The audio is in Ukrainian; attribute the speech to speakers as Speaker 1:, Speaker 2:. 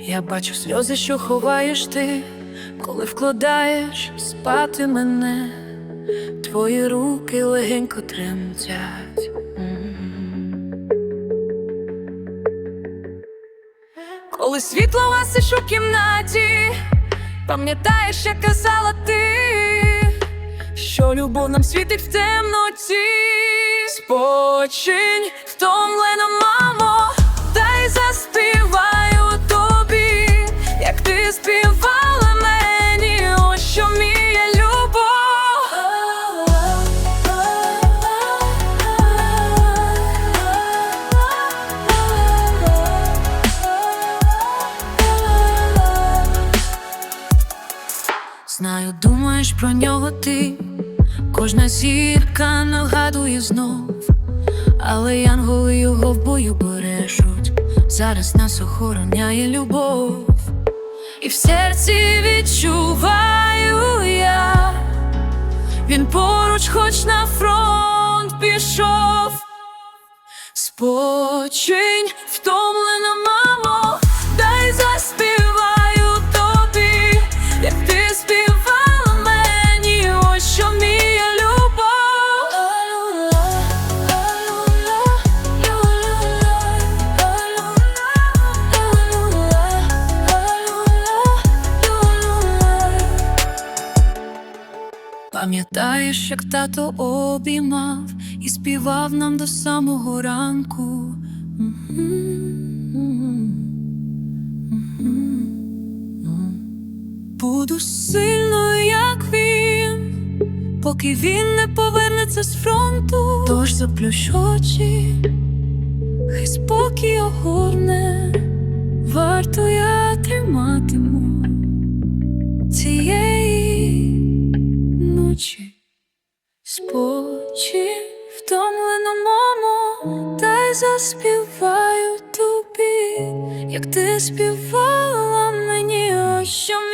Speaker 1: Я бачу сльози, що ховаєш ти, коли вкладаєш спати мене, твої руки легенько тремтять. Коли світло гасиш у кімнаті, пам'ятаєш, як казала ти, що любов нам світить в темноті. Спочинь, втомлена, мамо, Знаю, думаєш про нього ти, кожна зірка нагадує знов, але янголи його в бою бережуть. Зараз нас охороняє любов, і в серці відчуваю я, він поруч, хоч на фронт пішов. Спочинь, втомлена, Пам'ятаєш, як тато обіймав і співав нам до самого ранку. Буду сильною, як він, поки він не повернеться з фронту. Тож заплющ очі, хай спокій огорне, варто я триматиму ночі. спочи втомлено, мамо, й заспіваю тобі, як ти співала мені, ось що